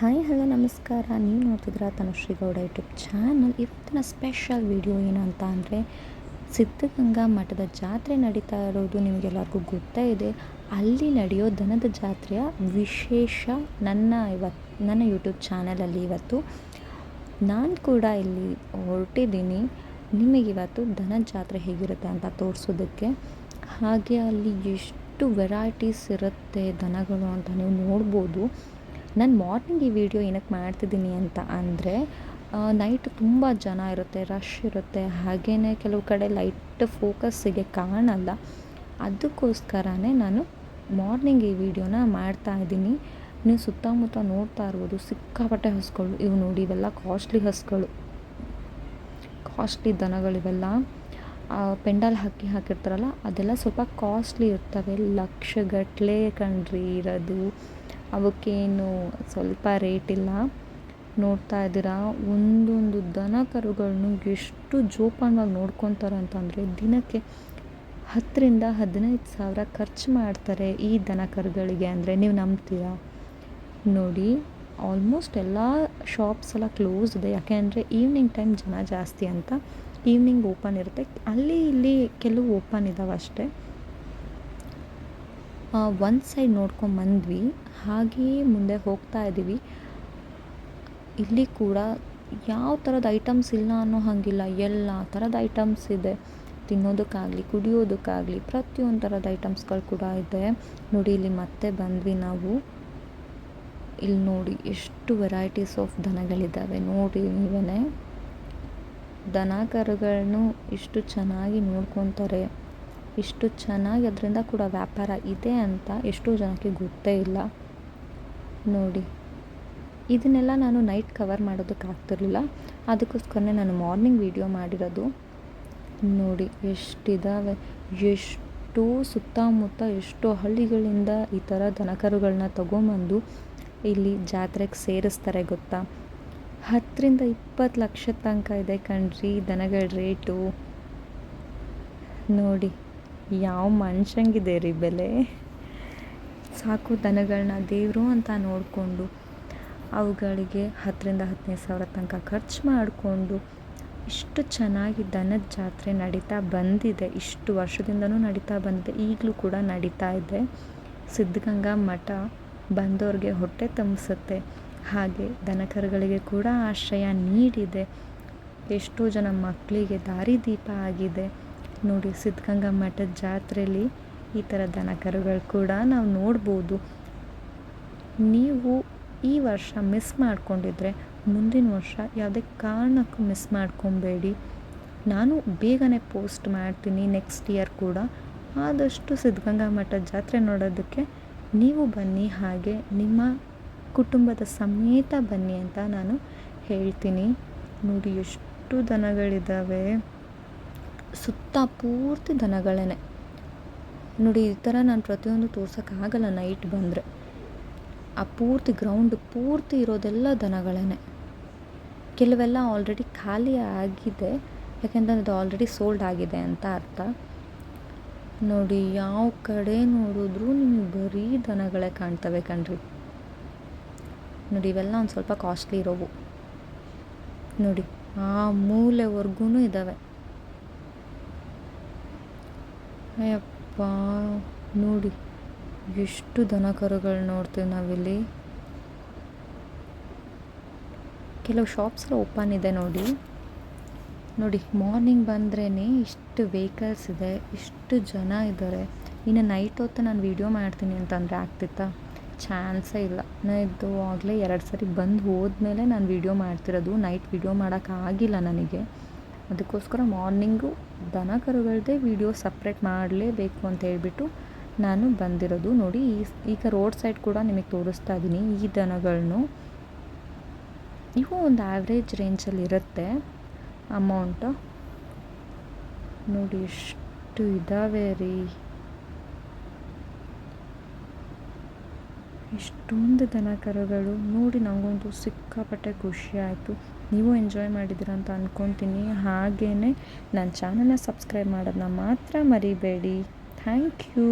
Hi, hello, ನಮಸ್ಕಾರ. ನೀವು ನೋಡ್ತಿದ್ರ ತನುಶ್ರೀ ಗೌಡ ಯೂಟ್ಯೂಬ್ ಚಾನಲ್. ಇವತ್ತಿನ ಸ್ಪೆಷಲ್ ವಿಡಿಯೋ ಏನು ಅಂತ ಅಂದರೆ, ಸಿದ್ಧಗಂಗಾ ಮಠದ ಜಾತ್ರೆ ನಡೀತಾ ಇರೋದು ನಿಮಗೆಲ್ಲರಿಗೂ ಗೊತ್ತೇ ಇದೆ. ಅಲ್ಲಿ ನಡೆಯೋ ದನದ ಜಾತ್ರೆಯ ವಿಶೇಷ ನನ್ನ ಇವತ್ತು ನನ್ನ ಯೂಟ್ಯೂಬ್ ಚಾನಲಲ್ಲಿ ಇವತ್ತು ನಾನು ಕೂಡ ಇಲ್ಲಿ ಹೊರಟಿದ್ದೀನಿ. ನಿಮಗಿವತ್ತು ದನದ ಜಾತ್ರೆ ಹೇಗಿರುತ್ತೆ ಅಂತ ತೋರಿಸೋದಕ್ಕೆ. ಹಾಗೆ ಅಲ್ಲಿ ಎಷ್ಟು ವೆರೈಟೀಸ್ ಇರುತ್ತೆ ದನಗಳು ಅಂತ ನೀವು ನೋಡ್ಬೋದು. ನಾನು ಮಾರ್ನಿಂಗ್ ಈ ವಿಡಿಯೋ ಏನಕ್ಕೆ ಮಾಡ್ತಿದ್ದೀನಿ ಅಂತ ಅಂದರೆ ನೈಟ್ ತುಂಬ ಜನ ಇರುತ್ತೆ ರಶ್ ಇರುತ್ತೆ. ಹಾಗೆಯೇ ಕೆಲವು ಕಡೆ ಲೈಟ್ ಫೋಕಸ್ಸಿಗೆ ಕಾಣಲ್ಲ. ಅದಕ್ಕೋಸ್ಕರನೇ ನಾನು ಮಾರ್ನಿಂಗ್ ಈ ವಿಡಿಯೋನ ಮಾಡ್ತಾ ಇದ್ದೀನಿ. ನೀವು ಸುತ್ತಮುತ್ತ ನೋಡ್ತಾ ಇರ್ಬೋದು, ಸಿಕ್ಕಾಪಟ್ಟೆ ಹಸುಗಳು. ಇವು ನೋಡಿ, ಇವೆಲ್ಲ ಕಾಸ್ಟ್ಲಿ ಹಸುಗಳು. ಕಾಸ್ಟ್ಲಿ ದನಗಳಿವೆಲ್ಲ ಪೆಂಡಲ್ ಹಾಕಿ ಹಾಕಿರ್ತಾರಲ್ಲ, ಅದೆಲ್ಲ ಸ್ವಲ್ಪ ಕಾಸ್ಟ್ಲಿ ಇರ್ತವೆ. ಲಕ್ಷಗಟ್ಟಲೆ ಕಣ್ರಿ ಇರೋದು. ಅವಕ್ಕೇನು ಸ್ವಲ್ಪ ರೇಟ್ ಇಲ್ಲ ನೋಡ್ತಾ ಇದ್ದೀರಾ? ಒಂದೊಂದು ದನ ಕರುಗಳನ್ನು ಎಷ್ಟು ಜೋಪಾನವಾಗಿ ನೋಡ್ಕೊತಾರೆ ಅಂತಂದರೆ ದಿನಕ್ಕೆ ಹತ್ತರಿಂದ ಹದಿನೈದು ಸಾವಿರ ಖರ್ಚು ಮಾಡ್ತಾರೆ ಈ ದನ ಕರುಗಳಿಗೆ ಅಂದರೆ ನೀವು ನಂಬ್ತೀರಾ? ನೋಡಿ ಆಲ್ಮೋಸ್ಟ್ ಎಲ್ಲ ಶಾಪ್ಸ್ ಎಲ್ಲ ಕ್ಲೋಸ್ ಇದೆ. ಯಾಕೆ ಅಂದರೆ ಈವ್ನಿಂಗ್ ಟೈಮ್ ಜನ ಜಾಸ್ತಿ ಅಂತ ಈವ್ನಿಂಗ್ ಓಪನ್ ಇರುತ್ತೆ. ಅಲ್ಲಿ ಇಲ್ಲಿ ಕೆಲವು ಓಪನ್ ಇದ್ದಾವೆ ಅಷ್ಟೇ ಒಂದು ಸೈಡ್ ನೋಡ್ಕೊಂಡು ಬಂದ್ವಿ. ಹಾಗೆಯೇ ಮುಂದೆ ಹೋಗ್ತಾ ಇದ್ದೀವಿ. ಇಲ್ಲಿ ಕೂಡ ಯಾವ ಥರದ ಐಟಮ್ಸ್ ಇಲ್ಲ ಅನ್ನೋ ಹಾಗಿಲ್ಲ. ಎಲ್ಲ ಥರದ ಐಟಮ್ಸ್ ಇದೆ. ತಿನ್ನೋದಕ್ಕಾಗಲಿ, ಕುಡಿಯೋದಕ್ಕಾಗಲಿ, ಪ್ರತಿಯೊಂದು ಥರದ ಐಟಮ್ಸ್ಗಳು ಕೂಡ ಇದೆ. ನೋಡಿ, ಇಲ್ಲಿ ಮತ್ತೆ ಬಂದ್ವಿ ನಾವು. ಇಲ್ಲಿ ನೋಡಿ, ಎಷ್ಟು ವೆರೈಟೀಸ್ ಆಫ್ ದನಗಳಿದ್ದಾವೆ. ನೋಡಿ, ನೀವೇ. ದನ ಕರುಗಳನ್ನು ಇಷ್ಟು ಚೆನ್ನಾಗಿ ನೋಡ್ಕೊತಾರೆ. ಇಷ್ಟು ಚೆನ್ನಾಗಿ ಅದರಿಂದ ಕೂಡ ವ್ಯಾಪಾರ ಇದೆ ಅಂತ ಎಷ್ಟೋ ಜನಕ್ಕೆ ಗೊತ್ತೇ ಇಲ್ಲ. ನೋಡಿ, ಇದನ್ನೆಲ್ಲ ನಾನು ನೈಟ್ ಕವರ್ ಮಾಡೋದಕ್ಕೆ ಆಗ್ತಿರ್ಲಿಲ್ಲ. ಅದಕ್ಕೋಸ್ಕರನೇ ನಾನು ಮಾರ್ನಿಂಗ್ ವೀಡಿಯೋ ಮಾಡಿರೋದು. ನೋಡಿ, ಎಷ್ಟಿದಾವೆ, ಎಷ್ಟು ಸುತ್ತಮುತ್ತ ಎಷ್ಟೋ ಹಳ್ಳಿಗಳಿಂದ ಈ ಥರ ದನಕರುಗಳನ್ನ ತೊಗೊಂಬಂದು ಇಲ್ಲಿ ಜಾತ್ರೆಗೆ ಸೇರಿಸ್ತಾರೆ ಗೊತ್ತಾ? ಹತ್ತರಿಂದ ಇಪ್ಪತ್ತು ಲಕ್ಷದ ತನಕ ಇದೆ ಕಣ್ರಿ ದನಗಳ ರೇಟು ನೋಡಿ ಯಾವ ಮನುಷ್ಯಂಗಿದೆ ರೀ ಬೆಲೆ? ಸಾಕು ದನಗಳನ್ನ ದೇವರು ಅಂತ ನೋಡಿಕೊಂಡು ಅವುಗಳಿಗೆ ಹತ್ತರಿಂದ ಹದಿನೈದು ಸಾವಿರ ತನಕ ಖರ್ಚು ಮಾಡಿಕೊಂಡು ಇಷ್ಟು ಚೆನ್ನಾಗಿ ದನದ ಜಾತ್ರೆ ನಡೀತಾ ಬಂದಿದೆ. ಇಷ್ಟು ವರ್ಷದಿಂದನೂ ನಡೀತಾ ಬಂದಿದೆ. ಈಗಲೂ ಕೂಡ ನಡೀತಾ ಇದೆ. ಸಿದ್ಧಗಂಗಾ ಮಠ ಬಂದವ್ರಿಗೆ ಹೊಟ್ಟೆ ತುಂಬಿಸುತ್ತೆ ಹಾಗೆ ದನಕರುಗಳಿಗೆ ಕೂಡ ಆಶ್ರಯ ನೀಡಿದೆ. ಎಷ್ಟೋ ಜನ ಮಕ್ಕಳಿಗೆ ದಾರಿದೀಪ ಆಗಿದೆ. ನೋಡಿ, ಸಿದ್ಧಗಂಗಾ ಮಠದ ಜಾತ್ರೆಯಲ್ಲಿ ಈ ಥರ ದನ ಕರುಗಳು ಕೂಡ ನಾವು ನೋಡ್ಬೋದು. ನೀವು ಈ ವರ್ಷ ಮಿಸ್ ಮಾಡ್ಕೊಂಡಿದ್ರೆ ಮುಂದಿನ ವರ್ಷ ಯಾವುದೇ ಕಾರಣಕ್ಕೂ ಮಿಸ್ ಮಾಡ್ಕೊಬೇಡಿ. ನಾನು ಬೇಗನೆ ಪೋಸ್ಟ್ ಮಾಡ್ತೀನಿ ನೆಕ್ಸ್ಟ್ ಇಯರ್ ಕೂಡ. ಆದಷ್ಟು ಸಿದ್ಧಗಂಗಾ ಮಠದ ಜಾತ್ರೆ ನೋಡೋದಕ್ಕೆ ನೀವು ಬನ್ನಿ, ಹಾಗೆ ನಿಮ್ಮ ಕುಟುಂಬದ ಸಮೇತ ಬನ್ನಿ ಅಂತ ನಾನು ಹೇಳ್ತೀನಿ. ನೋಡಿ, ಎಷ್ಟು ದನಗಳಿದ್ದಾವೆ ಸುತ್ತ ಪೂರ್ತಿ ದನಗಳೇ ನೋಡಿ, ಈ ಥರ ನಾನು ಪ್ರತಿಯೊಂದು ತೋರ್ಸೋಕ್ಕಾಗಲ್ಲ ನೈಟ್ ಬಂದರೆ. ಆ ಪೂರ್ತಿ ಗ್ರೌಂಡ್ ಪೂರ್ತಿ ಇರೋದೆಲ್ಲ ದನಗಳೇ ಕೆಲವೆಲ್ಲ ಆಲ್ರೆಡಿ ಖಾಲಿ ಆಗಿದೆ ಯಾಕೆಂದರೆ ಅದು ಆಲ್ರೆಡಿ ಸೋಲ್ಡ್ ಆಗಿದೆ ಅಂತ ಅರ್ಥ. ನೋಡಿ, ಯಾವ ಕಡೆ ನೋಡಿದ್ರೂ ನಿಮಗೆ ಬರೀ ದನಗಳೇ ಕಾಣ್ತವೆ ಕಣ್ರಿ. ನೋಡಿ, ಇವೆಲ್ಲ ಒಂದು ಸ್ವಲ್ಪ ಕಾಸ್ಟ್ಲಿ ಇರೋವು. ನೋಡಿ, ಆ ಮೂಲೆವರೆಗೂ ಇದ್ದಾವೆ ಅಯ್ಯಪ್ಪ, ನೋಡಿ, ಎಷ್ಟು ದನ ಕರುಗಳು ನೋಡ್ತೀವಿ ನಾವಿಲ್ಲಿ. ಕೆಲವು ಶಾಪ್ಸ್ ಎಲ್ಲ ಓಪನ್ ಇದೆ ನೋಡಿ. ನೋಡಿ ಮಾರ್ನಿಂಗ್ ಬಂದ್ರೇ ಇಷ್ಟು ವೆಹಿಕಲ್ಸ್ ಇದೆ, ಇಷ್ಟು ಜನ ಇದ್ದಾರೆ ಇನ್ನು ನೈಟ್ ಹೊತ್ತು ನಾನು ವೀಡಿಯೋ ಮಾಡ್ತೀನಿ ಅಂತಂದರೆ ಆಗ್ತಿತ್ತಾ? ಚಾನ್ಸೇ ಇಲ್ಲ. ನಾನು ಇದು ಆಗಲೇ ಎರಡು ಸರಿ ಬಂದು ಹೋದ್ಮೇಲೆ ನಾನು ವೀಡಿಯೋ ಮಾಡ್ತಿರೋದು. ನೈಟ್ ವೀಡಿಯೋ ಮಾಡೋಕ್ಕಾಗಿಲ್ಲ ನನಗೆ. ಅದಕ್ಕೋಸ್ಕರ ಮಾರ್ನಿಂಗು ದನ ಕರುಗಳದ್ದೇ ವೀಡಿಯೋ ಸಪ್ರೇಟ್ ಮಾಡಲೇಬೇಕು ಅಂತ ಹೇಳ್ಬಿಟ್ಟು ನಾನು ಬಂದಿರೋದು ನೋಡಿ. ಈಗ ರೋಡ್ ಸೈಡ್ ಕೂಡ ನಿಮಗೆ ತೋರಿಸ್ತಾ ಇದ್ದೀನಿ ಈ ದನಗಳನ್ನು ಇವು ಒಂದು ಆ್ಯಾವ್ರೇಜ್ ರೇಂಜಲ್ಲಿ ಇರುತ್ತೆ. ಅಮೌಂಟ್ ನೋಡಿ ಎಷ್ಟು ಇದ್ದಾವೆ ರೀ. ಇಷ್ಟೊಂದು ದನ ಕರುಗಳು ನೋಡಿ ನನಗೊಂದು ಸಿಕ್ಕಾಪಟ್ಟೆ ಖುಷಿ ಆಯಿತು. ನೀವು ಎಂಜಾಯ್ ಮಾಡಿದ್ದೀರ ಅಂತ ಅಂದ್ಕೊತೀನಿ ಹಾಗೇ ನನ್ನ ಚಾನಲ್ನ ಸಬ್ಸ್ಕ್ರೈಬ್ ಮಾಡೋದನ್ನ ಮಾತ್ರ ಮರಿಬೇಡಿ. Thank you